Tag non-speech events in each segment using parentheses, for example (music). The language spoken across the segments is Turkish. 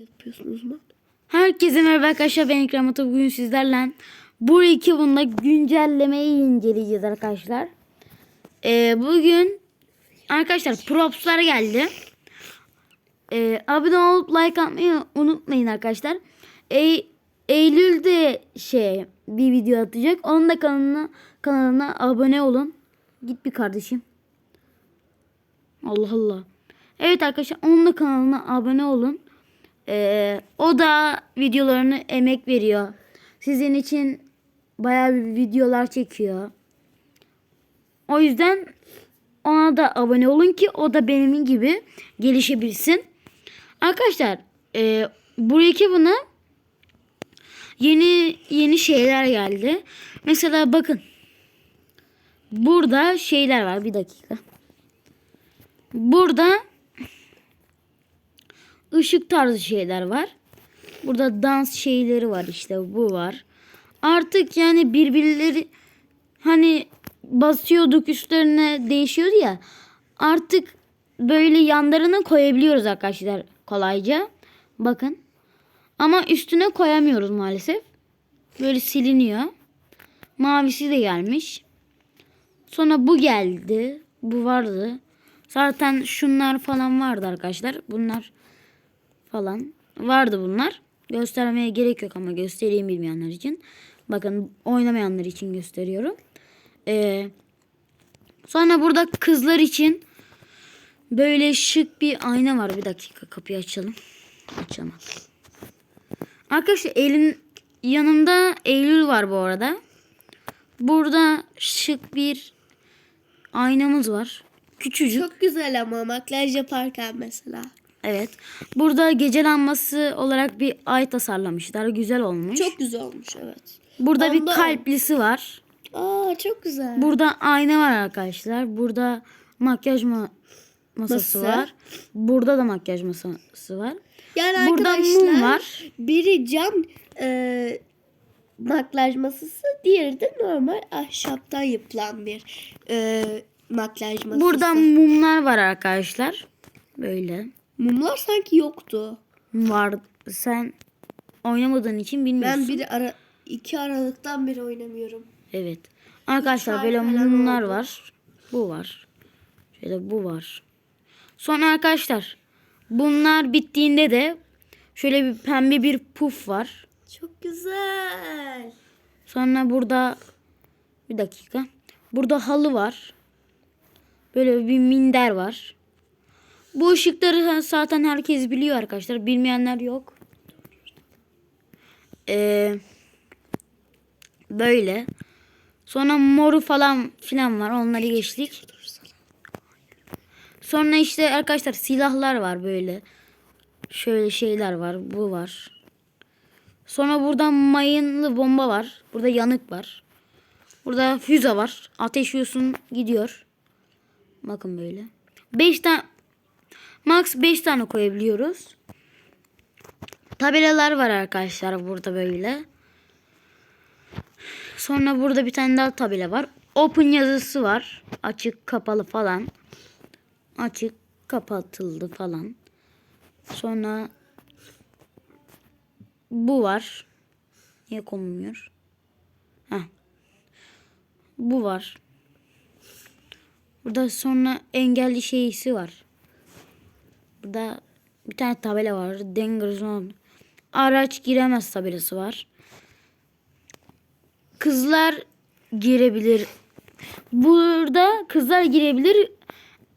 yapıyorsunuz mu? Herkese merhaba arkadaşlar ben İkram Ata. Bugün sizlerle bu iki bunda güncellemeyi inceleyeceğiz arkadaşlar. Ee, bugün arkadaşlar propslar geldi. Ee, abone olup like atmayı unutmayın arkadaşlar. Ey, Eylül'de şey bir video atacak. Onun da kanalına, kanalına abone olun. Git bir kardeşim. Allah Allah. Evet arkadaşlar onun da kanalına abone olun. Ee, o da videolarını emek veriyor. Sizin için bayağı bir videolar çekiyor. O yüzden ona da abone olun ki o da benim gibi gelişebilsin. Arkadaşlar e, bu iki buna yeni yeni şeyler geldi. Mesela bakın. Burada şeyler var. Bir dakika. Burada ışık tarzı şeyler var. Burada dans şeyleri var işte bu var. Artık yani birbirleri hani basıyorduk üstlerine değişiyordu ya. Artık böyle yanlarına koyabiliyoruz arkadaşlar kolayca. Bakın. Ama üstüne koyamıyoruz maalesef. Böyle siliniyor. Mavisi de gelmiş. Sonra bu geldi. Bu vardı. Zaten şunlar falan vardı arkadaşlar. Bunlar falan vardı bunlar. Göstermeye gerek yok ama göstereyim bilmeyenler için. Bakın oynamayanlar için gösteriyorum. Ee, sonra burada kızlar için böyle şık bir ayna var. Bir dakika kapıyı açalım. Açalım. Arkadaşlar elin yanımda Eylül var bu arada. Burada şık bir aynamız var. Küçücük. Çok güzel ama makyaj yaparken mesela. Evet. Burada gece lambası olarak bir ay tasarlamışlar. Güzel olmuş. Çok güzel olmuş evet. Burada bir Onda- kalplisi var. Aa çok güzel. Burada ayna var arkadaşlar. Burada makyaj ma- masası Masa. var. Burada da makyaj masası var. yani Burada arkadaşlar mum var. biri cam e, makyaj masası diğeri de normal ahşaptan yapılan bir e, makyaj masası. Burada mumlar var arkadaşlar. Böyle. Mumlar sanki yoktu. Var. Sen oynamadığın için bilmiyorsun. Ben bir ara iki aralıktan beri oynamıyorum. Evet. Arkadaşlar böyle mumlar oldu. var. Bu var. Şöyle bu var. Sonra arkadaşlar bunlar bittiğinde de şöyle bir pembe bir puf var. Çok güzel. Sonra burada bir dakika. Burada halı var. Böyle bir minder var. Bu ışıkları zaten herkes biliyor arkadaşlar. Bilmeyenler yok. Ee, böyle. Sonra moru falan filan var. Onları geçtik. Sonra işte arkadaşlar silahlar var böyle. Şöyle şeyler var. Bu var. Sonra burada mayınlı bomba var. Burada yanık var. Burada füze var. Ateşliyorsun gidiyor. Bakın böyle. 5 tane max 5 tane koyabiliyoruz. Tabelalar var arkadaşlar burada böyle. Sonra burada bir tane daha tabela var. Open yazısı var. Açık kapalı falan. Açık kapatıldı falan. Sonra bu var. Niye konulmuyor? Heh. Bu var. Burada sonra engelli şeysi var. Burada bir tane tabela var. Danger zone. Araç giremez tabelası var. Kızlar girebilir. Burada kızlar girebilir.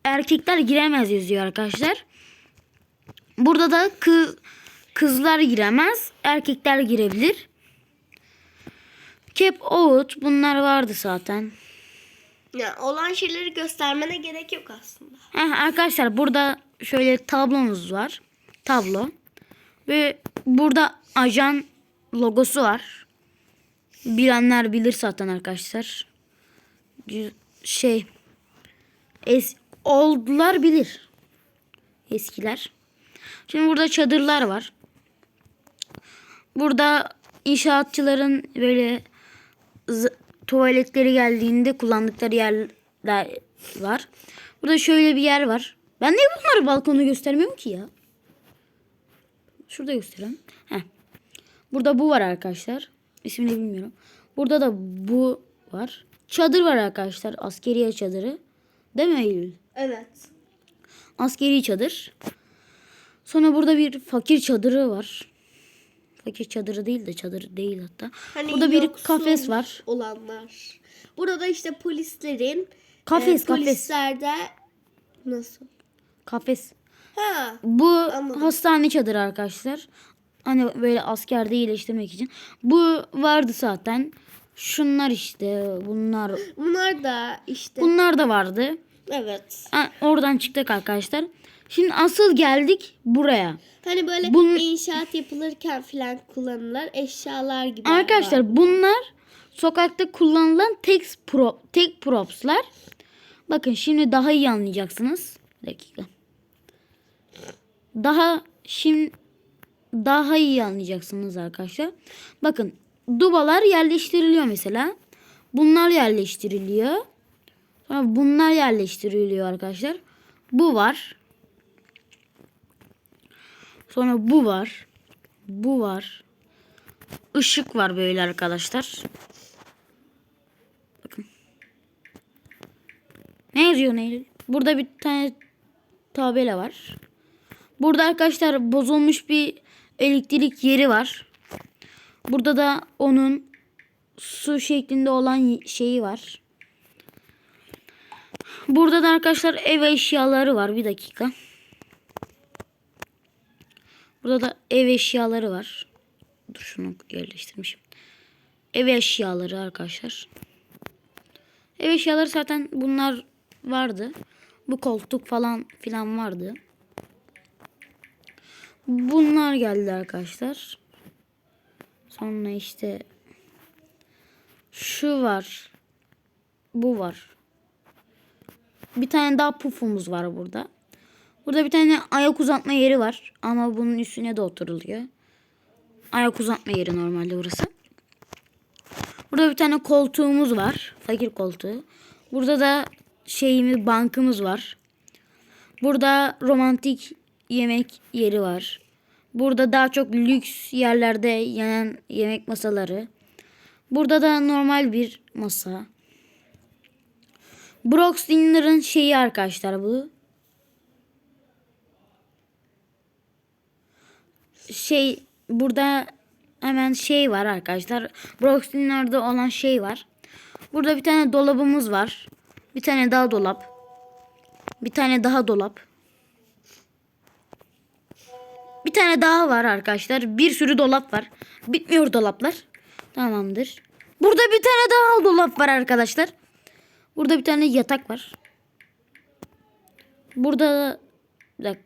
Erkekler giremez yazıyor arkadaşlar. Burada da kız kızlar giremez, erkekler girebilir. Cap out bunlar vardı zaten. Ya olan şeyleri göstermene gerek yok aslında. Heh, arkadaşlar burada şöyle tablomuz var. Tablo. Ve burada ajan logosu var. Bilenler bilir zaten arkadaşlar. Şey es oldular bilir. Eskiler. Şimdi burada çadırlar var. Burada inşaatçıların böyle tuvaletleri geldiğinde kullandıkları yerler var. Burada şöyle bir yer var. Ben niye bunları balkonu göstermiyorum ki ya? Şurada göstereyim. Heh. Burada bu var arkadaşlar. İsmini bilmiyorum. Burada da bu var. Çadır var arkadaşlar. Askeriye çadırı. Değil mi Eylül? Evet. Askeri çadır. Sonra burada bir fakir çadırı var. Fakir çadırı değil de çadır değil hatta. Hani burada bir kafes var. Olanlar. Burada işte polislerin Kafes, e, kafes. polislerde nasıl? Kafes. Ha. Bu Anladım. hastane çadırı arkadaşlar. Hani böyle askerde iyileştirmek için. Bu vardı zaten. Şunlar işte bunlar. Bunlar da işte Bunlar da vardı. evet. Ha, oradan çıktık arkadaşlar. Şimdi asıl geldik buraya. Hani böyle Bunun- inşaat yapılırken filan kullanılır eşyalar gibi. Arkadaşlar var. bunlar sokakta kullanılan tek pro, tek propslar. Bakın şimdi daha iyi anlayacaksınız. Bir dakika. Daha şimdi daha iyi anlayacaksınız arkadaşlar. Bakın dubalar yerleştiriliyor mesela. Bunlar yerleştiriliyor. Sonra bunlar yerleştiriliyor arkadaşlar. Bu var. Sonra bu var. Bu var. Işık var böyle arkadaşlar. Bakın. Ne yazıyor Neylül? Burada bir tane tabela var. Burada arkadaşlar bozulmuş bir elektrik yeri var. Burada da onun su şeklinde olan şeyi var. Burada da arkadaşlar ev eşyaları var. Bir dakika. Burada da ev eşyaları var. Dur şunu yerleştirmişim. Ev eşyaları arkadaşlar. Ev eşyaları zaten bunlar vardı. Bu koltuk falan filan vardı. Bunlar geldi arkadaşlar. Sonra işte şu var. Bu var. Bir tane daha pufumuz var burada. Burada bir tane ayak uzatma yeri var. Ama bunun üstüne de oturuluyor. Ayak uzatma yeri normalde burası. Burada bir tane koltuğumuz var. Fakir koltuğu. Burada da şeyimiz bankımız var. Burada romantik yemek yeri var. Burada daha çok lüks yerlerde yenen yemek masaları. Burada da normal bir masa. Brox Dinner'ın şeyi arkadaşlar bu. Şey burada hemen şey var arkadaşlar. Brox Dinner'da olan şey var. Burada bir tane dolabımız var. Bir tane daha dolap. Bir tane daha dolap. Bir tane daha var arkadaşlar. Bir sürü dolap var. Bitmiyor dolaplar. Tamamdır. Burada bir tane daha dolap var arkadaşlar. Burada bir tane yatak var. Burada dakika.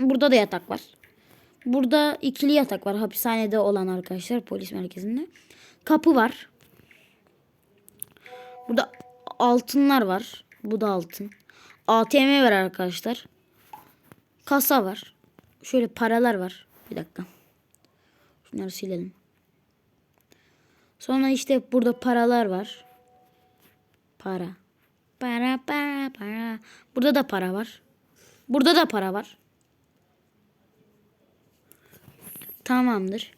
Burada da yatak var. Burada ikili yatak var. Hapishanede olan arkadaşlar polis merkezinde. Kapı var. Burada altınlar var. Bu da altın. ATM var arkadaşlar. Kasa var. Şöyle paralar var. Bir dakika. Şunları silelim. Sonra işte burada paralar var. Para. Para para para. Burada da para var. Burada da para var. Tamamdır.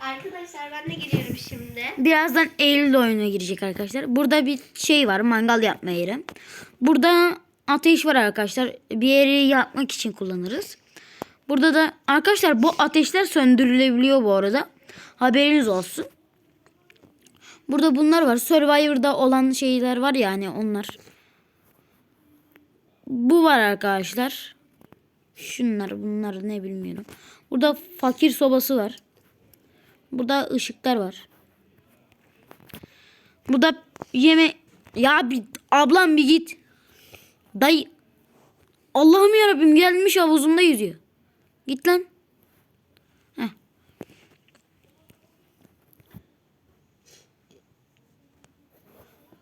Arkadaşlar ben de giriyorum şimdi. Birazdan Eylül oyuna girecek arkadaşlar. Burada bir şey var mangal yapma yeri. Burada ateş var arkadaşlar. Bir yeri yakmak için kullanırız. Burada da arkadaşlar bu ateşler söndürülebiliyor bu arada. Haberiniz olsun. Burada bunlar var. Survivor'da olan şeyler var ya hani onlar. Bu var arkadaşlar. Şunlar bunlar ne bilmiyorum. Burada fakir sobası var. Burada ışıklar var. Burada yeme ya bir ablam bir git. Dayı Allah'ım yarabbim gelmiş havuzumda yüzüyor. Git lan.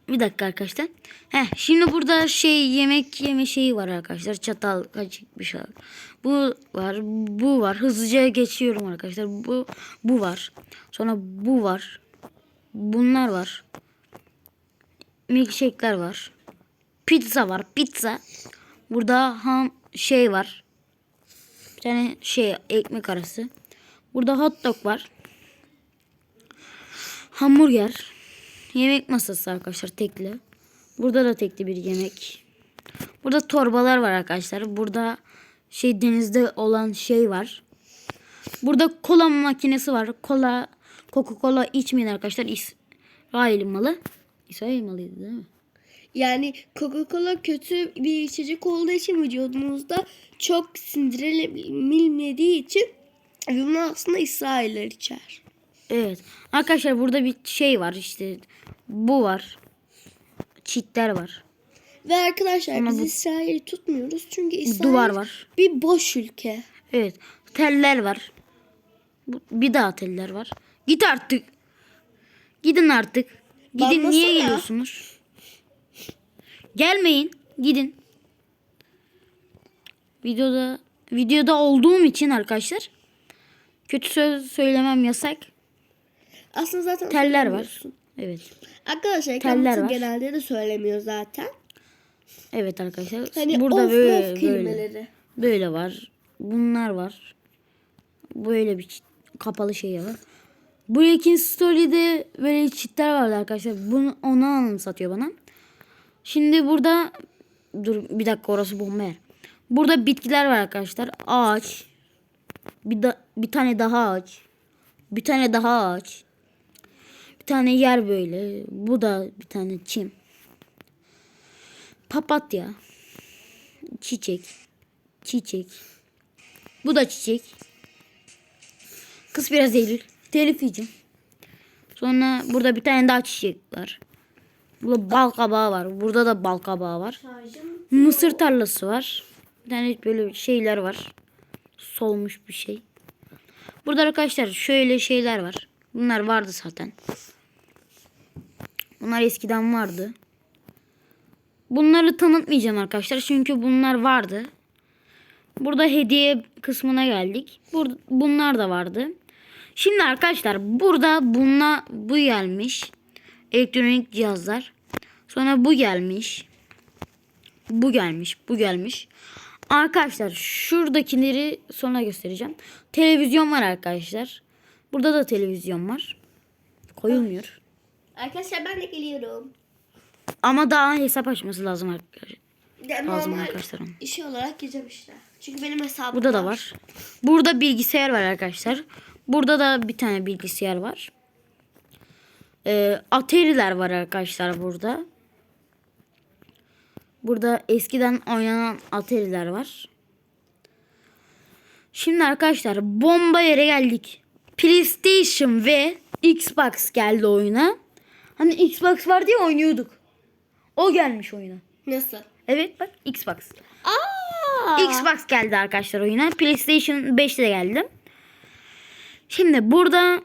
Bir dakika arkadaşlar. Heh, şimdi burada şey yemek yeme şeyi var arkadaşlar. Çatal kaşık bir şey. Bu var, bu var. Hızlıca geçiyorum arkadaşlar. Bu bu var. Sonra bu var. Bunlar var. Milkshake'ler var. Pizza var. Pizza. Burada ham şey var. Bir tane şey ekmek arası. Burada hot dog var. Hamburger. Yemek masası arkadaşlar tekli. Burada da tekli bir yemek. Burada torbalar var arkadaşlar. Burada şey denizde olan şey var. Burada kola makinesi var. Kola Coca-Cola içmeyin arkadaşlar. İsrail malı. İsrail malıydı değil mi? Yani Coca-Cola kötü bir içecek olduğu için vücudumuzda çok sindirilmediği için bunu aslında İsrailler içer. Evet. Arkadaşlar burada bir şey var işte. Bu var. Çitler var. Ve arkadaşlar Ama biz bu- İsrail'i tutmuyoruz çünkü İsrail Duvar var. bir boş ülke. Evet. Teller var. Bu- Bir daha teller var. Git artık. Gidin artık. Gidin Bakmasana. niye geliyorsunuz? Gelmeyin. Gidin. Videoda videoda olduğum için arkadaşlar kötü söz söylemem yasak. Aslında zaten Teller var. Evet. Arkadaşlar Teller var. genelde de söylemiyor zaten. Evet arkadaşlar. Hani Burada of böyle of böyle. kelimeleri. Böyle var. Bunlar var. Böyle bir kapalı şey var. Breaking Story'de böyle çitler vardı arkadaşlar. Bunu onu anımsatıyor bana. Şimdi burada dur bir dakika orası bomba yer. Burada bitkiler var arkadaşlar. Ağaç. Bir da, bir tane daha ağaç. Bir tane daha ağaç. Tane yer böyle. Bu da bir tane çim. Papatya. Çiçek. Çiçek. Bu da çiçek. Kız biraz Eylül. Telif yiyeceğim. Sonra burada bir tane daha çiçek var. Burada bal kabağı var. Burada da bal kabağı var. Mısır tarlası var. Bir tane böyle şeyler var. Solmuş bir şey. Burada arkadaşlar şöyle şeyler var. Bunlar vardı zaten. Bunlar eskiden vardı. Bunları tanıtmayacağım arkadaşlar. Çünkü bunlar vardı. Burada hediye kısmına geldik. Burada, bunlar da vardı. Şimdi arkadaşlar burada bununla bu gelmiş. Elektronik cihazlar. Sonra bu gelmiş. Bu gelmiş. Bu gelmiş. Arkadaşlar şuradakileri sonra göstereceğim. Televizyon var arkadaşlar. Burada da televizyon var. Koyulmuyor. Arkadaşlar ben de geliyorum. Ama daha hesap açması lazım arkadaşlar. Lazım arkadaşlar işi olarak gireceğim işte. Çünkü benim hesabım Burada da var. Burada bilgisayar var arkadaşlar. Burada da bir tane bilgisayar var. Ee, Atari'ler var arkadaşlar burada. Burada eskiden oynanan Atari'ler var. Şimdi arkadaşlar bomba yere geldik. PlayStation ve Xbox geldi oyuna. Hani Xbox vardı ya oynuyorduk. O gelmiş oyuna. Nasıl? Evet bak Xbox. Aa! Xbox geldi arkadaşlar oyuna. PlayStation 5 de geldi. Şimdi burada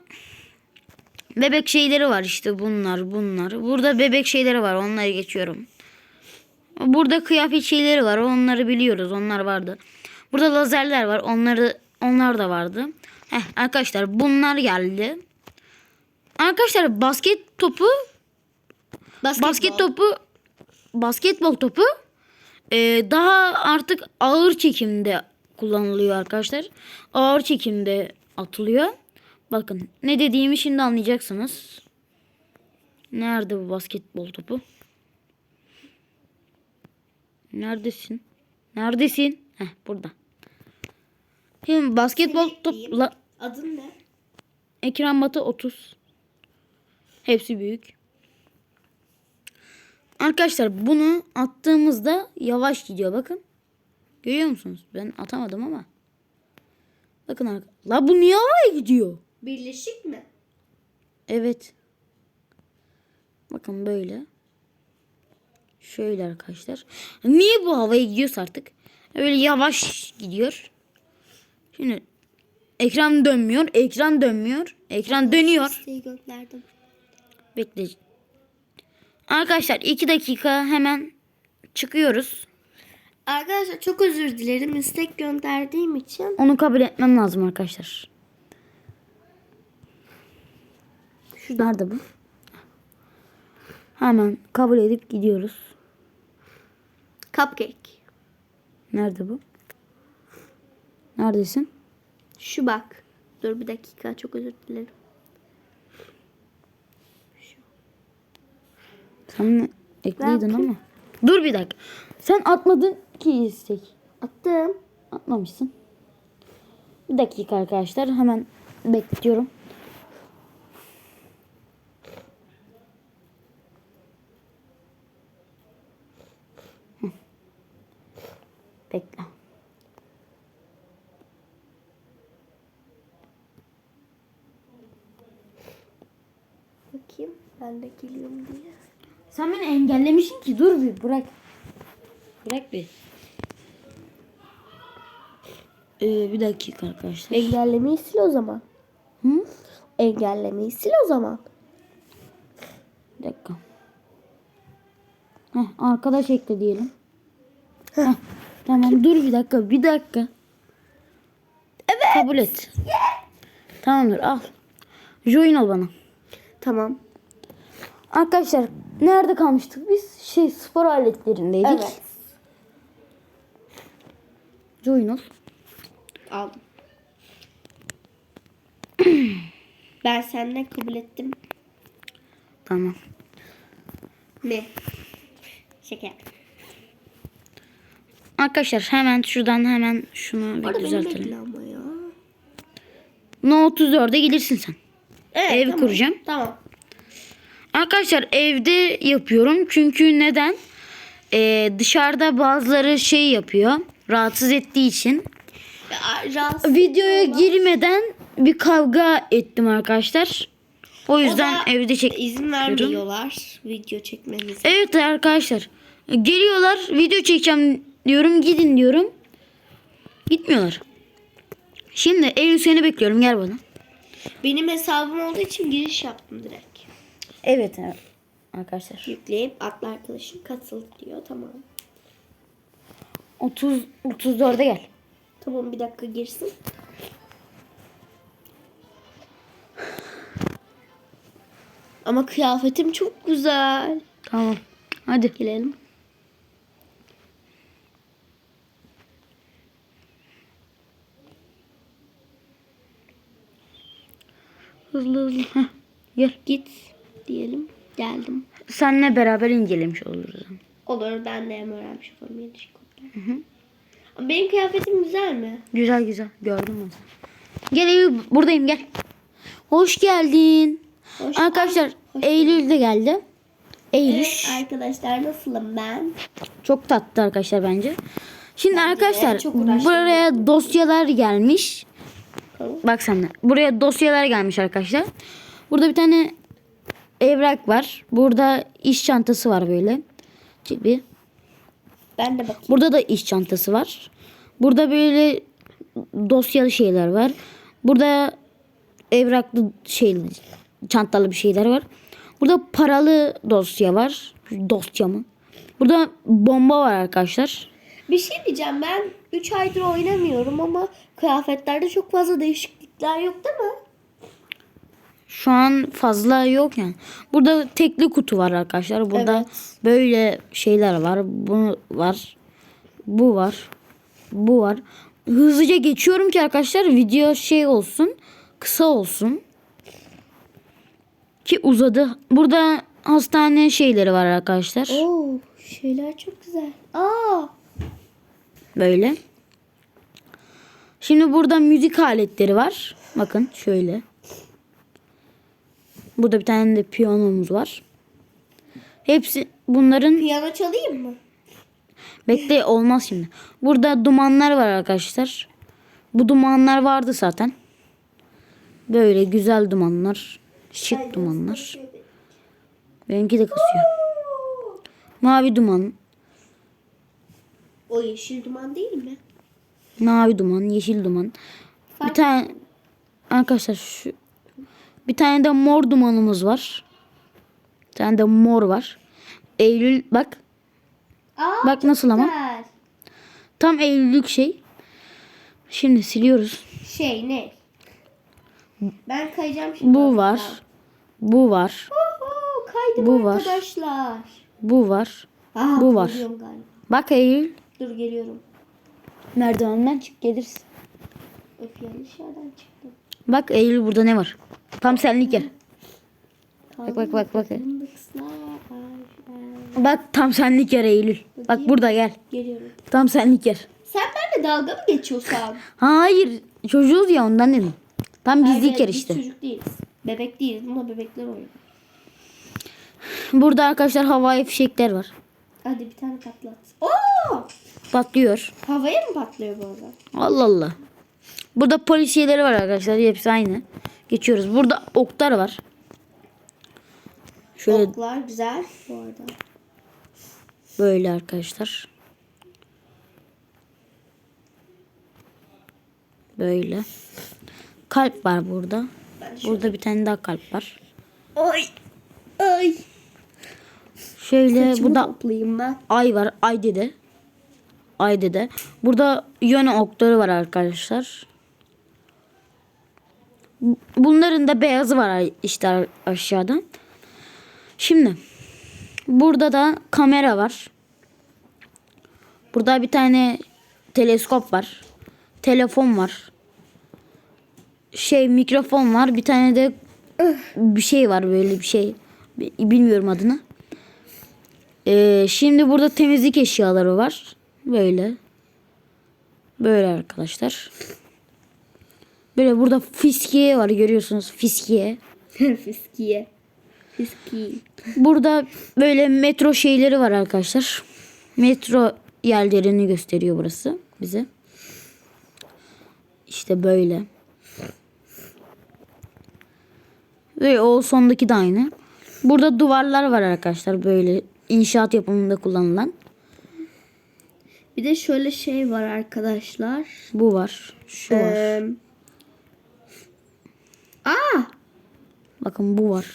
bebek şeyleri var işte bunlar bunlar. Burada bebek şeyleri var onları geçiyorum. Burada kıyafet şeyleri var onları biliyoruz onlar vardı. Burada lazerler var onları onlar da vardı. Heh, arkadaşlar bunlar geldi. Arkadaşlar basket topu Basketbol. Basket topu basketbol topu e, daha artık ağır çekimde kullanılıyor arkadaşlar. Ağır çekimde atılıyor. Bakın ne dediğimi şimdi anlayacaksınız. Nerede bu basketbol topu? Neredesin? Neredesin? Heh burada. Şimdi basketbol Seni top ekleyeyim. la- Adın ne? ekran batı 30. Hepsi büyük. Arkadaşlar bunu attığımızda yavaş gidiyor bakın. Görüyor musunuz? Ben atamadım ama. Bakın arkadaşlar. La bu niye havaya gidiyor? Birleşik mi? Evet. Bakın böyle. Şöyle arkadaşlar. Niye bu havaya gidiyorsa artık. Öyle yavaş gidiyor. Şimdi ekran dönmüyor. Ekran dönmüyor. Ekran dönüyor. İsteği gönderdim. Bekle. Arkadaşlar iki dakika hemen çıkıyoruz. Arkadaşlar çok özür dilerim. istek gönderdiğim için. Onu kabul etmem lazım arkadaşlar. Şu nerede bu? Hemen kabul edip gidiyoruz. Cupcake. Nerede bu? Neredesin? Şu bak. Dur bir dakika çok özür dilerim. Sen ekliydin ama. Dur bir dakika. Sen atmadın ki istek. Attım. Atmamışsın. Bir dakika arkadaşlar. Hemen bekliyorum. Bekle. Bakayım ben de geliyorum diye. Sen beni engellemişsin ki. Dur bir bırak. Bırak bir. Ee, bir dakika arkadaşlar. Engellemeyi sil o zaman. Hı? Engellemeyi sil o zaman. Bir dakika. Heh, arkadaş ekle diyelim. Heh, tamam dur bir dakika bir dakika. Evet. Kabul et. Tamamdır al. Join ol bana. Tamam. Arkadaşlar nerede kalmıştık biz? Şey spor aletlerindeydik. Evet. Join ol. Aldım. (clears throat) ben senden kabul ettim. Tamam. Ne? Şeker. Arkadaşlar hemen şuradan hemen şunu bir düzeltelim. No 34'e gelirsin sen. Evet, Ev tamam. kuracağım. Tamam. Arkadaşlar evde yapıyorum. Çünkü neden? Ee, dışarıda bazıları şey yapıyor. Rahatsız ettiği için. Rahatsız Videoya olma. girmeden bir kavga ettim arkadaşlar. O yüzden O evde çek. izin vermiyorlar video çekmenize. Evet arkadaşlar. Geliyorlar video çekeceğim diyorum gidin diyorum. Gitmiyorlar. Şimdi Eylül seni bekliyorum gel bana. Benim hesabım olduğu için giriş yaptım direkt. Evet arkadaşlar. Yükleyip atlı arkadaşım katıl diyor. Tamam. 30 34'e gel. Tamam bir dakika girsin. Ama kıyafetim çok güzel. Tamam. Hadi. Gelelim. Hızlı hızlı. Heh, gel. Git diyelim. Geldim. Seninle beraber incelemiş oluruz. Olur ben de hem öğrenmiş olurum yeni kodlar. Ama Benim kıyafetim güzel mi? Güzel güzel. Gördüm onu. Gel Eylül buradayım gel. Hoş geldin. Hoş- Arkadaşlar Hoş Eylül de geldi. Eylül. Evet arkadaşlar nasılım ben? Çok tatlı arkadaşlar bence. Şimdi de arkadaşlar buraya dosyalar gelmiş. Bak sen de. Buraya dosyalar gelmiş arkadaşlar. Burada bir tane evrak var. Burada iş çantası var böyle. Gibi. Ben de bakayım. Burada da iş çantası var. Burada böyle dosyalı şeyler var. Burada evraklı şey çantalı bir şeyler var. Burada paralı dosya var. Dosya mı? Burada bomba var arkadaşlar. Bir şey diyeceğim ben 3 aydır oynamıyorum ama kıyafetlerde çok fazla değişiklikler yok değil mi? Şu an fazla yok yani. Burada tekli kutu var arkadaşlar. Burada Evet. böyle şeyler var. Bu var. Bu var. Bu var. Hızlıca geçiyorum ki arkadaşlar video şey olsun. Kısa olsun. Ki uzadı. Burada hastane şeyleri var arkadaşlar. Oo şeyler çok güzel. Aa Böyle. Şimdi burada müzik aletleri var. Bakın şöyle. Burada bir tane de piyanomuz var. Hepsi bunların piyano çalayım mı? bekle olmaz şimdi. Burada dumanlar var arkadaşlar. Bu dumanlar vardı zaten. Böyle güzel dumanlar. Şık dumanlar. Benimki de kasıyor. Mavi duman, O yeşil duman değil mi? mavi duman, yeşil duman. Bir tane arkadaşlar şu bir tane de mor dumanımız var. Bir tane de mor var. Eylül bak. Aa, Bak nasıl ama. güzel. Tam Eylül'lük şey. Şimdi siliyoruz. Şey ne? Ben kayacağım şimdi. Bu var. Bu var. Oho, kaydım Bu var. arkadaşlar. Bu var. Aa, Bu var. galiba. Bak Eylül. Dur geliyorum. Merdivenden çık gelirsin. Öf yanlış yerden çıktım. Bak Eylül burada ne var? Tam senlik yer. Bak, bak, bak, bak. Bak tam senlik yer Eylül. Bak burada gel. Geliyorum. Tam senlik yer. Sen benimle dalga mı geçiyorsun? Hayır çocuğuz ya ondan dedim. Tam bizlik Hayır, yer biz işte. çocuk değiliz. Bebek değiliz. Buna bebekler oynuyor. Burada arkadaşlar havai fişekler var. Hadi bir tane patlat. Oo! Patlıyor. Havaya mı patlıyor bu arada? Allah Allah. Burada polis şeyleri var arkadaşlar. Hepsi aynı. Geçiyoruz. Burada oklar var. Şöyle Oklar güzel bu arada. böyle arkadaşlar. Böyle. Kalp var burada. Burada bir tane daha kalp var. Ay! Ay! Şöyle Saçımı burada toplayayım ben. ay var. Ay dede. Ay dede. Burada yöne okları var arkadaşlar. Bunların da beyazı var işte aşağıda. Şimdi burada da kamera var. Burada bir tane teleskop var. Telefon var. Şey mikrofon var. Bir tane de bir şey var böyle bir şey. Bilmiyorum adını. Ee, şimdi burada temizlik eşyaları var. Böyle. Böyle arkadaşlar. Böyle burada fiskiye var görüyorsunuz fiskiye. (laughs) Fiskiye. Fiski. Burada böyle metro şeyleri var arkadaşlar. Metro yerlerini gösteriyor burası bize. İşte böyle. Ve o sondaki de aynı. Burada duvarlar var arkadaşlar böyle inşaat yapımında kullanılan. Bir de şöyle şey var arkadaşlar. Bu var. Şu var. Aa! Bakın bu var.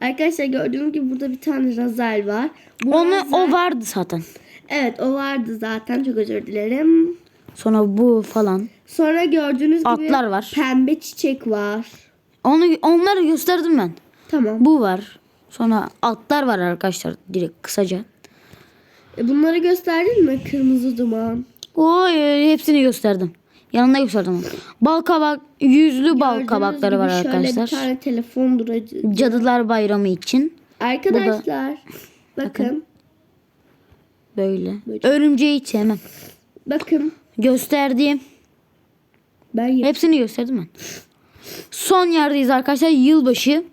Arkadaşlar gördüğüm gibi burada bir tane razel var. Bu Onu razel- o vardı zaten. Evet o vardı zaten çok özür dilerim. Sonra bu falan. Sonra gördüğünüz gibi Atlar var. pembe çiçek var. Onu onları gösterdim ben. Tamam. Bu var. Sonra atlar var arkadaşlar direkt kısaca. E, bunları gösterdin mi? Kırmızı duman. Oy hepsini gösterdim. Yanında onu. Bal kabak, yüzlü bal Gördüğünüz kabakları var Şöyle bir arkadaşlar. tane telefon duracı. Cadılar Bayramı için Arkadaşlar bakın. böyle. Böyle. Örümceği hiç sevmem. Bakın. Gösterdiğim Ben yap- hepsini gösterdim ben. Son yerdeyiz arkadaşlar. Yılbaşı.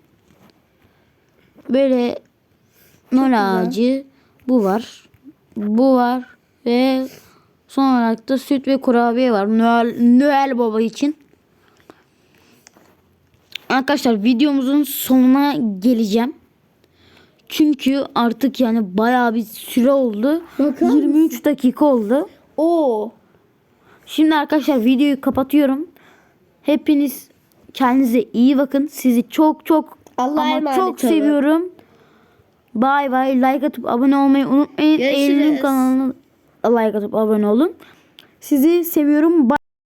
Böyle nol ağacı. Bu var. Bu var. Ve son olarak da süt ve kurabiye var. Noel, Noel Baba için. Arkadaşlar videomuzun sonuna geleceğim. Çünkü artık yani bayağı bir süre oldu. Bakar 23 dakika oldu. Oo. Şimdi arkadaşlar videoyu kapatıyorum. Hepiniz kendinize iyi bakın. Sizi çok çok Allah'a ama çok seviyorum. Bay bay. Like atıp abone olmayı unutmayın. Görüşürüz. Eylül'ün kanalına like atıp abone olun. Sizi seviyorum. Bye.